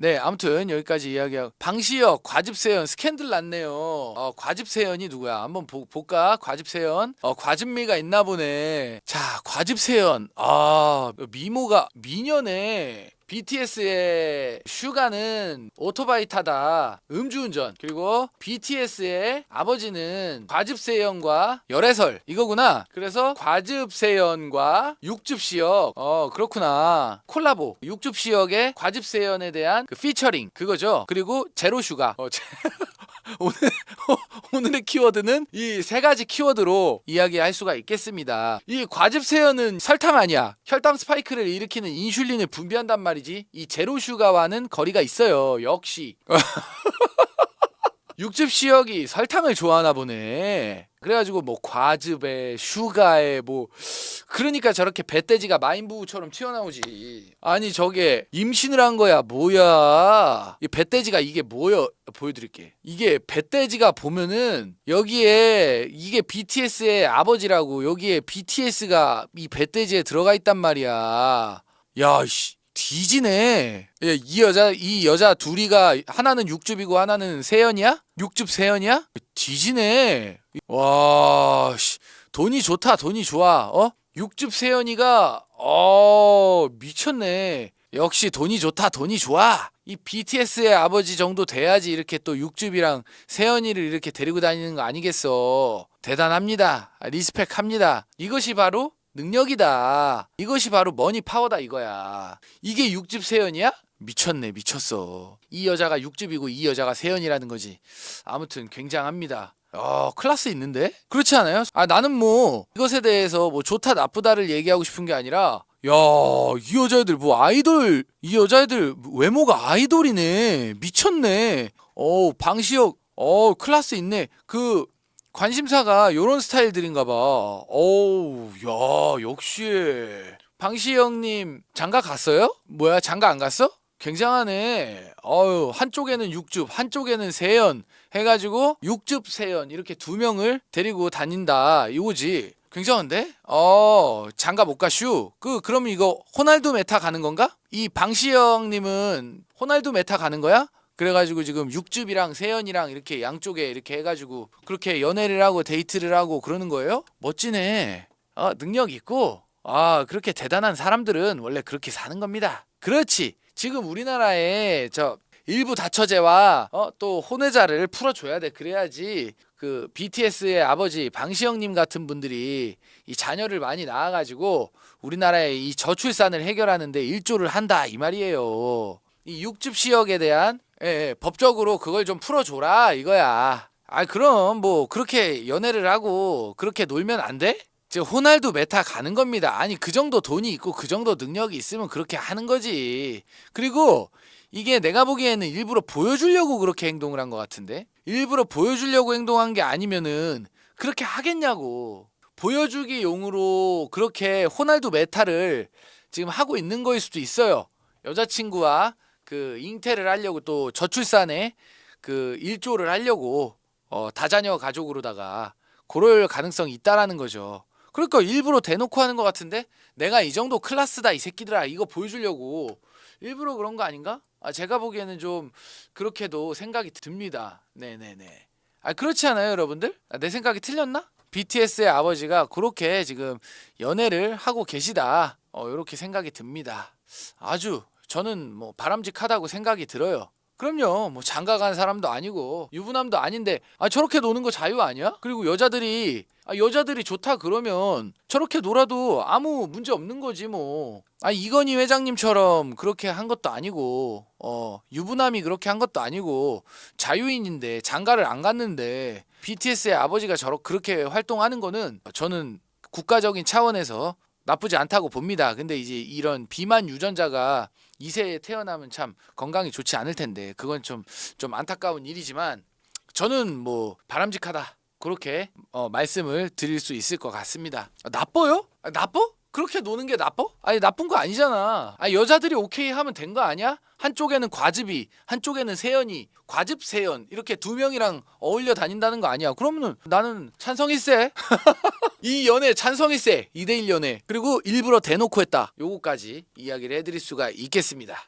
네, 아무튼 여기까지 이야기하고 방시혁 과즙세연 스캔들 났네요. 어, 과즙세연이 누구야? 한번 보, 볼까? 과즙세연. 어, 과즙미가 있나 보네. 자, 과즙세연. 아, 미모가 미녀네. BTS의 슈가는 오토바이 타다 음주운전 그리고 BTS의 아버지는 과즙세연과 열애설 이거구나. 그래서 과즙세연과 육즙시역 어 그렇구나. 콜라보. 육즙시역의 과즙세연에 대한 그 피처링 그거죠. 그리고 제로슈가. 어, 제- 오늘 오늘의 키워드는 이 세 가지 키워드로 이야기할 수가 있겠습니다. 이 과즙세연은 설탕 아니야. 혈당 스파이크를 일으키는 인슐린을 분비한단 말이지. 이 제로 슈가와는 거리가 있어요. 역시. 육즙 시역이 설탕을 좋아하나 보네. 그래가지고 뭐 과즙에 슈가에 뭐 그러니까 저렇게 배돼지가 마인부우처럼 튀어나오지. 아니 저게 임신을 한 거야 뭐야? 이 배돼지가 이게 뭐야? 보여드릴게. 이게 배돼지가 보면은 여기에 이게 BTS의 아버지라고 여기에 BTS가 이 배돼지에 들어가 있단 말이야. 야씨. 뒤지네. 예, 이 여자 이 여자 둘이가 하나는 육즙이고 하나는 세연이야? 육즙 세연이야? 뒤지네. 와, 씨. 돈이 좋다. 돈이 좋아. 어? 육즙 세연이가 어, 미쳤네. 역시 돈이 좋다. 돈이 좋아. 이 BTS의 아버지 정도 돼야지 이렇게 또 육즙이랑 세연이를 이렇게 데리고 다니는 거 아니겠어. 대단합니다. 아, 리스펙합니다. 이것이 바로 능력이다. 이것이 바로 머니 파워다 이거야. 이게 육즙 세연이야? 미쳤네, 미쳤어. 이 여자가 육즙이고 이 여자가 세연이라는 거지. 아무튼 굉장합니다. 어, 클래스 있는데? 그렇지 않아요? 아, 나는 뭐 이것에 대해서 뭐 좋다 나쁘다를 얘기하고 싶은 게 아니라 야, 이 여자애들 뭐 아이돌, 이 여자애들 외모가 아이돌이네. 미쳤네. 어, 방시혁, 어, 클래스 있네. 그 관심사가 요런 스타일들인가 봐. 어우, 야, 역시. 방시영님, 장가 갔어요? 뭐야, 장가 안 갔어? 굉장하네. 어유, 한쪽에는 육즙, 한쪽에는 세연 해가지고 육즙 세연 이렇게 두 명을 데리고 다닌다. 이거지. 굉장한데? 어, 장가 못 가슈. 그, 그럼 이거 호날두 메타 가는 건가? 이 방시영님은 호날두 메타 가는 거야? 그래가지고 지금 육즙이랑 세연이랑 이렇게 양쪽에 이렇게 해가지고 그렇게 연애를 하고 데이트를 하고 그러는 거예요? 멋지네. 아 능력 있고 아 그렇게 대단한 사람들은 원래 그렇게 사는 겁니다. 그렇지. 지금 우리나라에 저 일부 다처제와 어, 또 혼외자를 풀어줘야 돼. 그래야지 그 BTS의 아버지 방시영님 같은 분들이 이 자녀를 많이 낳아가지고 우리나라의 이 저출산을 해결하는데 일조를 한다 이 말이에요. 이 육즙 시역에 대한 예, 예, 법적으로 그걸 좀 풀어줘라 이거야. 아 그럼 뭐 그렇게 연애를 하고 그렇게 놀면 안 돼? 지금 호날두 메타 가는 겁니다. 아니 그 정도 돈이 있고 그 정도 능력이 있으면 그렇게 하는 거지. 그리고 이게 내가 보기에는 일부러 보여주려고 그렇게 행동을 한 것 같은데 일부러 보여주려고 행동한 게 아니면은 그렇게 하겠냐고 보여주기 용으로 그렇게 호날두 메타를 지금 하고 있는 거일 수도 있어요. 여자친구와 그 잉태를 하려고 또 저출산에 그 일조를 하려고 어, 다자녀 가족으로다가 그럴 가능성이 있다라는 거죠. 그러니까 일부러 대놓고 하는 것 같은데 내가 이 정도 클라스다 이 새끼들아 이거 보여주려고 일부러 그런 거 아닌가? 아 제가 보기에는 좀 그렇게도 생각이 듭니다. 네네네. 아 그렇지 않아요 여러분들? 아, 내 생각이 틀렸나? BTS의 아버지가 그렇게 지금 연애를 하고 계시다. 어 이렇게 생각이 듭니다. 아주 저는 뭐 바람직하다고 생각이 들어요. 그럼요. 뭐 장가 간 사람도 아니고 유부남도 아닌데 아 저렇게 노는 거 자유 아니야? 그리고 여자들이 아 여자들이 좋다 그러면 저렇게 놀아도 아무 문제 없는 거지 뭐. 아 이건희 회장님처럼 그렇게 한 것도 아니고 어 유부남이 그렇게 한 것도 아니고 자유인인데 장가를 안 갔는데 BTS의 아버지가 저렇게 그렇게 활동하는 거는 저는 국가적인 차원에서 나쁘지 않다고 봅니다. 근데 이제 이런 비만 유전자가 2세에 태어나면 참 건강이 좋지 않을 텐데 그건 좀 좀 안타까운 일이지만 저는 뭐 바람직하다 그렇게 어, 말씀을 드릴 수 있을 것 같습니다. 아, 나빠요? 아, 나빠? 그렇게 노는 게 나빠? 아니 나쁜 거 아니잖아. 아 여자들이 오케이 하면 된 거 아니야? 한쪽에는 과즙이, 한쪽에는 세연이, 과즙 세연 이렇게 두 명이랑 어울려 다닌다는 거 아니야? 그러면은 나는 찬성일세. 이 연애 찬성일세. 2대1 연애. 그리고 일부러 대놓고 했다. 요거까지 이야기를 해드릴 수가 있겠습니다.